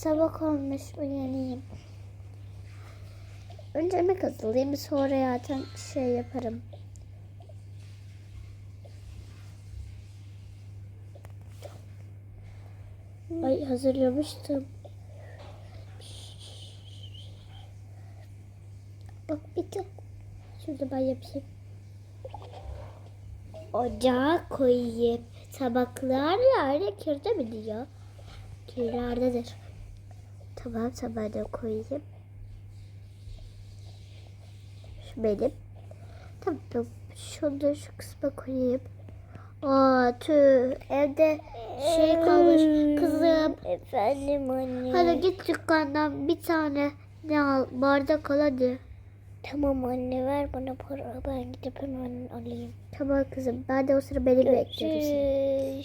sabah olmuş uyanayım. Önce yemek hazırlayayım sonra zaten şey yaparım. Ay hazırlamıştım. Bak bitti. Şurada ben yapayım. Ocağa koyayım. Tabaklar nerede? Kirde mi diyor? Kirlerdedir. Tamam tabağa da koyayım. Şu benim. Tamam şunu da şu kısma koyayım. Aa tüh evde şey kalmış kızım. Efendim anne. Hadi git dükkandan bir tane ne al bardak al hadi. Tamam anne ver bana para. Ben gidip hemen alayım. Tamam kızım ben de o sıra beni bekliyorum.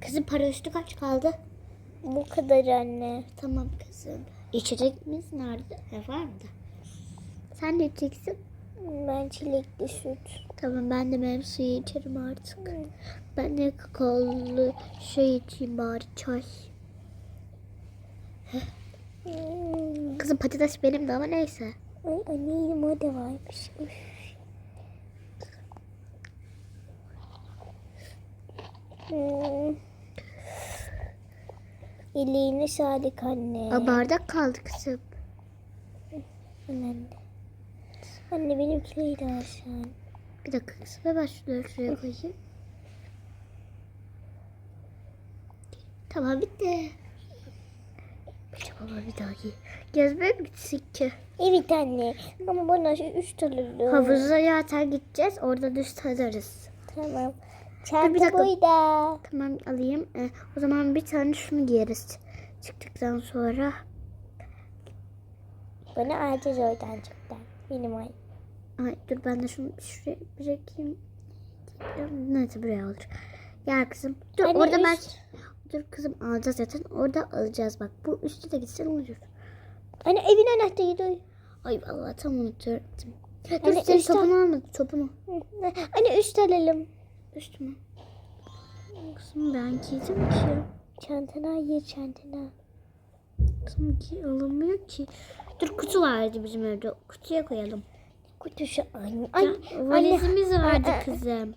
Kızım para üstü kaç kaldı? Bu kadar anne. Tamam kızım. İçecekimiz nerede? Ne var mı da? Sen ne içeceksin? Ben çilekli süt. Tamam ben de meyve suyu içerim artık. Ben de kakaolu şey içeyim bari çay. Hmm. Kızım patates benim de ama neyse. Ay anne elime de varmış. Üf. Hmm. İliğine sağlık anne. Aa, bardak kaldı kızım. Anne. Anne benimkileri de alsan. Bir dakika kızım ben şunları şuraya koyayım. Tamam bitti. Baba bir daha giy. Gezmeye mi gitsek ki? Evet anne. Ama bana şu üç tane. Havuza zaten gideceğiz. Orada düz tadarız. Tamam. Bir Çanta dakika. burada. Tamam alayım. Ee, o zaman bir tane şunu giyeriz. Çıktıktan sonra. Bana alacağız oradan çoktan. Benim ay. Ay dur ben de şunu şuraya bırakayım. Neyse buraya olur. Gel kızım. Dur Anne, orada ben... üst- Dur kızım alacağız zaten. Orada alacağız bak. Bu üstte de gitsen olur. Anne evin anahtarı dur. Ay vallahi tam unuttum. Dur Anne, senin üstte- topunu almadı. Topunu. Anne üst alalım. Üstüme. Kızım ben giydim ki. Çantana ye çantana. Kızım giy alamıyor ki. Dur kutu vardı bizim evde. Kutuya koyalım. Anne. Ya, Anne, anne, valizimiz vardı Aa, aa. kızım.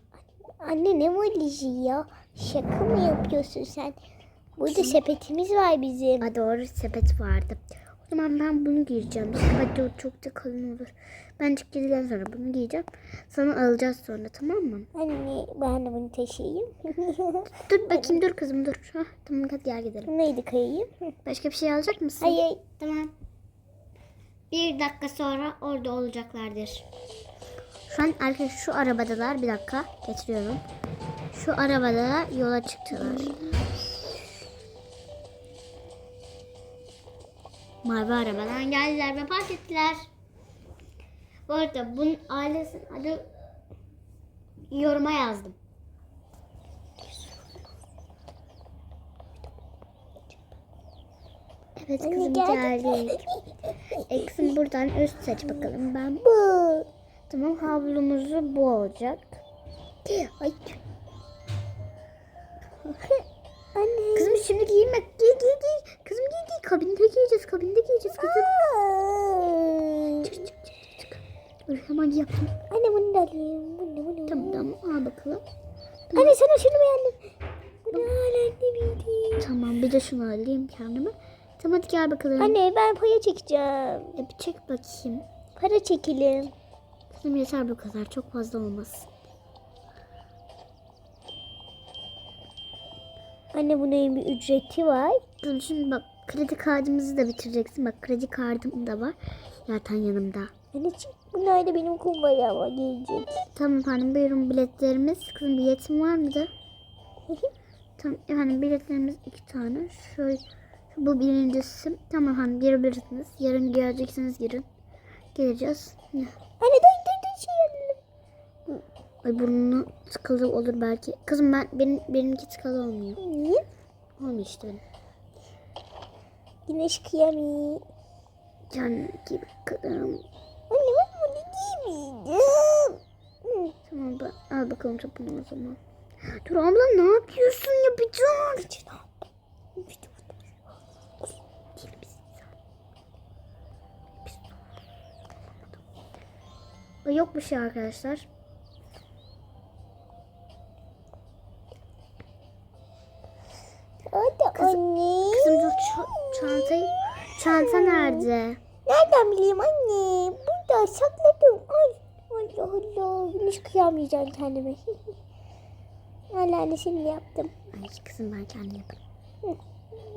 anne ne valizi ya? Şaka mı yapıyorsun sen? Burada sepetimiz var bizim. Ha doğru sepet vardı. Zaman ben bunu giyeceğim. Hadi o çok da kalın olur. Ben çıktıktan sonra bunu giyeceğim. Sana alacağız sonra tamam mı? Anne ben de bunu taşıyayım. Dur bakayım dur kızım dur. Hah, tamam hadi gel gidelim. Neydi kayayım? Başka bir şey alacak mısın? Hayır. Tamam. Bir dakika sonra orada olacaklardır. Şu an arkadaşlar şu arabadalar. Bir dakika getiriyorum. Şu arabada yola çıktılar. Mavi arabadan geldiler ve park ettiler. Bu arada bunun ailesinin adı yoruma yazdım. Evet kızım gel. geldik. E kızım buradan üst seç bakalım ben. Bu. Tamam havlumuzu bu olacak. Ay. Yaptım. Anne bunu da alayım. Bunu bunu. Tamam tamam al bakalım. Anne sana şunu beğendim. Bunu al? Tamam bir de şunu alayım kendime. Tamam hadi gel bakalım. Anne ben para çekeceğim. E, bir çek bakayım. Para çekelim. Kızım yeter bu kadar. Çok fazla olmaz. Anne bunun bir ücreti var. Kızım şimdi bak kredi kartımızı da bitireceksin. Bak kredi kartım da var. Zaten yanımda. Anne çık. Bunlar da benim kumbayama gelecek. Tamam efendim buyurun biletlerimiz. Kızım biletim var mıydı? tamam efendim biletlerimiz iki tane. Şöyle bu birincisi. Tamam efendim girebilirsiniz. Yarın geleceksiniz girin. Geleceğiz. Anne dur dur dur şey alalım. Ay burnunu tıkalı olur belki. Kızım ben benim benimki tıkalı olmuyor. Niye? Olmuyor işte benim. Güneş kıyami. Can gibi kızım. Anne ben bunu giymeyeceğim. Hı. Tamam ba- al bakalım topunu o zaman. Dur abla ne yapıyorsun yapacağım. Yok bir şey arkadaşlar. Kızım- anne. Kızım dur çantayı. Çanta nerede? Nereden bileyim anne? Burada sakladım. Ay Allah Allah. Hiç kıyamayacağım kendime. Allah anne şimdi yaptım. Ay kızım ben kendim yaparım.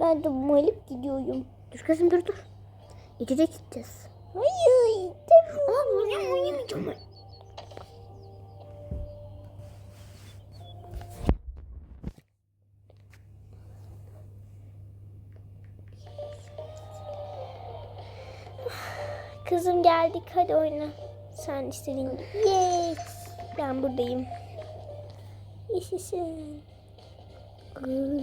Ben de muhalif gidiyorum. Dur kızım dur dur. İçecek gideceğiz. Hayır. Tabii. Aa oynamayacağım. Kızım geldik hadi oyna. Sen istediğin gibi. Yes. Ben buradayım. Yaşasın. Ne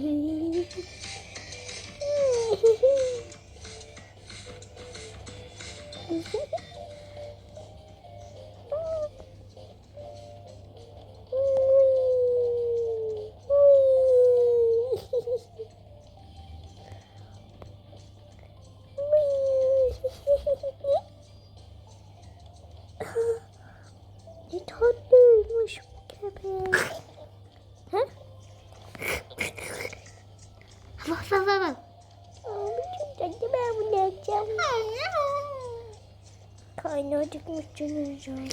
Karnı acıkmış canım.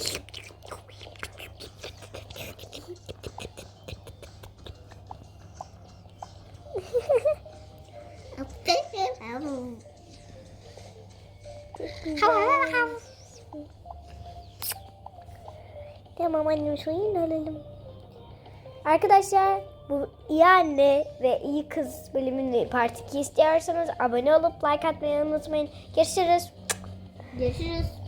Tamam annem suyunu alalım. Arkadaşlar bu iyi anne ve iyi kız bölümünü part 2 istiyorsanız abone olup like atmayı unutmayın. Görüşürüz. Görüşürüz.